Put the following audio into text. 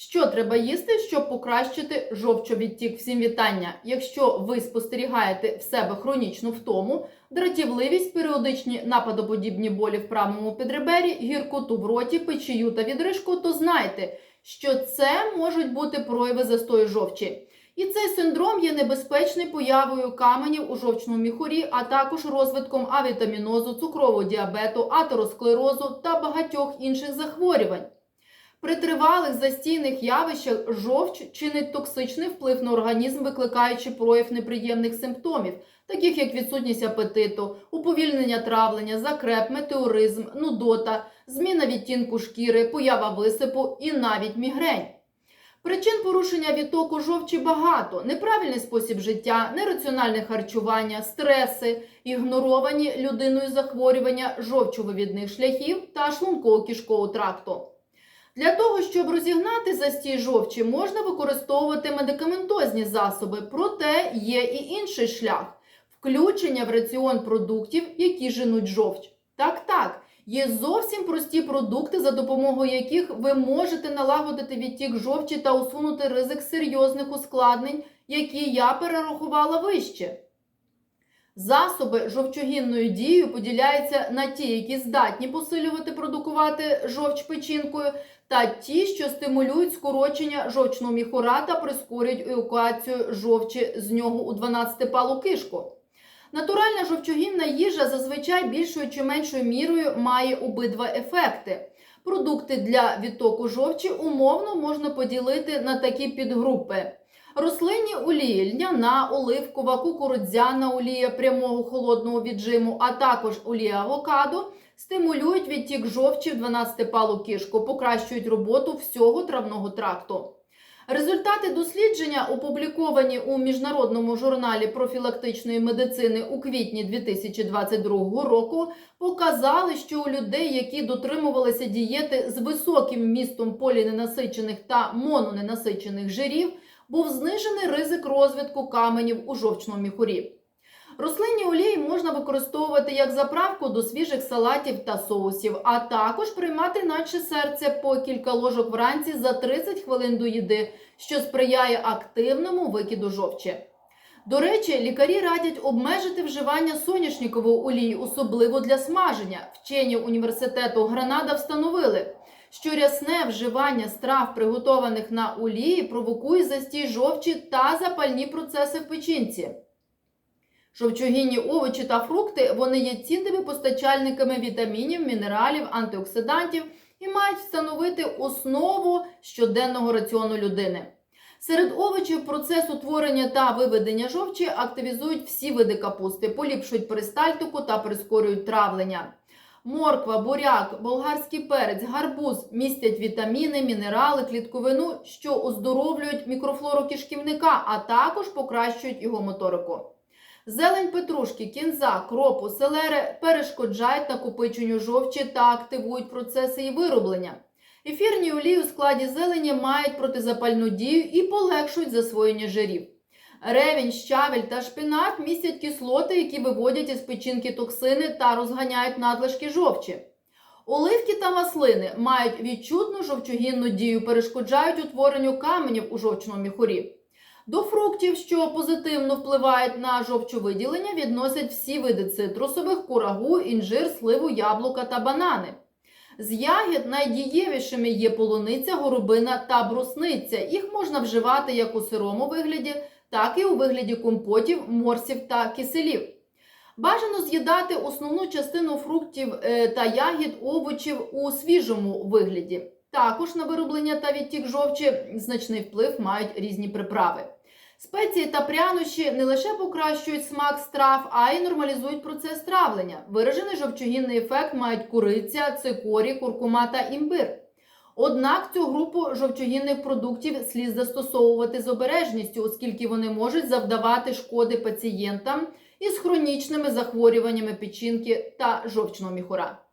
Що треба їсти, щоб покращити жовчовідтік? Всім вітання. Якщо ви спостерігаєте в себе хронічну втому, дратівливість, періодичні нападоподібні болі в правому підребері, гіркоту в роті, печію та відрижку, то знайте, що це можуть бути прояви застою жовчі. І цей синдром є небезпечний появою каменів у жовчному міхурі, а також розвитком авітамінозу, цукрового діабету, атеросклерозу та багатьох інших захворювань. При тривалих застійних явищах жовч чинить токсичний вплив на організм, викликаючи прояв неприємних симптомів, таких як відсутність апетиту, уповільнення травлення, закреп, метеоризм, нудота, зміна відтінку шкіри, поява висипу і навіть мігрень. Причин порушення відтоку жовчі багато: неправильний спосіб життя, нераціональне харчування, стреси, ігноровані людиною захворювання жовчовивідних шляхів та шлунково-кишкового тракту. Для того, щоб розігнати застій жовчі, можна використовувати медикаментозні засоби, проте є і інший шлях включення в раціон продуктів, які женуть жовч. Так, так, є зовсім прості продукти, за допомогою яких ви можете налагодити відтік жовчі та усунути ризик серйозних ускладнень, які я перерахувала вище. Засоби жовчогінною дією поділяються на ті, які здатні посилювати продукувати жовч печінкою, та ті, що стимулюють скорочення жовчного міхура та прискорюють евакуацію жовчі з нього у 12-палу кишку. Натуральна жовчогінна їжа зазвичай більшою чи меншою мірою має обидва ефекти. Продукти для відтоку жовчі умовно можна поділити на такі підгрупи. Рослинні олії, льняна, оливкова, кукурудзяна олія прямого холодного віджиму, а також олія авокадо стимулюють відтік жовчі в 12-палу кишку, покращують роботу всього травного тракту. Результати дослідження, опубліковані у міжнародному журналі профілактичної медицини у квітні 2022 року, показали, що у людей, які дотримувалися дієти з високим вмістом поліненасичених та мононенасичених жирів, був знижений ризик розвитку каменів у жовчному міхурі. Рослинні олії можна використовувати як заправку до свіжих салатів та соусів, а також приймати наче серце по кілька ложок вранці за 30 хвилин до їди, що сприяє активному викиду жовчі. До речі, лікарі радять обмежити вживання соняшникової олії, особливо для смаження. Вчені університету Гранада встановили, що рясне вживання страв, приготованих на олії, провокує застій жовчі та запальні процеси в печінці. Жовчогінні овочі та фрукти вони є цінними постачальниками вітамінів, мінералів, антиоксидантів і мають встановити основу щоденного раціону людини. Серед овочів процес утворення та виведення жовчі активізують всі види капусти, поліпшують перистальтику та прискорюють травлення. Морква, буряк, болгарський перець, гарбуз містять вітаміни, мінерали, клітковину, що оздоровлюють мікрофлору кишківника, а також покращують його моторику. Зелень петрушки, кінза, кропу, селери перешкоджають накопиченню жовчі та активують процеси її вироблення. Ефірні олії у складі зелені мають протизапальну дію і полегшують засвоєння жирів. Ревінь, щавель та шпинат містять кислоти, які виводять із печінки токсини та розганяють надлишки жовчі. Оливки та маслини мають відчутну жовчогінну дію, перешкоджають утворенню каменів у жовчному міхурі. До фруктів, що позитивно впливають на жовчовиділення, відносять всі види цитрусових, курагу, інжир, сливу, яблука та банани. З ягід найдієвішими є полуниця, горобина та брусниця. Їх можна вживати як у сирому вигляді, так і у вигляді компотів, морсів та киселів. Бажано з'їдати основну частину фруктів е, та ягід овочів у свіжому вигляді. Також на вироблення та відтік жовчі значний вплив мають різні приправи. Спеції та прянощі не лише покращують смак страв, а й нормалізують процес травлення. Виражений жовчогінний ефект мають куриця, цикорій, куркума та імбир. Однак цю групу жовчогінних продуктів слід застосовувати з обережністю, оскільки вони можуть завдавати шкоди пацієнтам із хронічними захворюваннями печінки та жовчного міхура.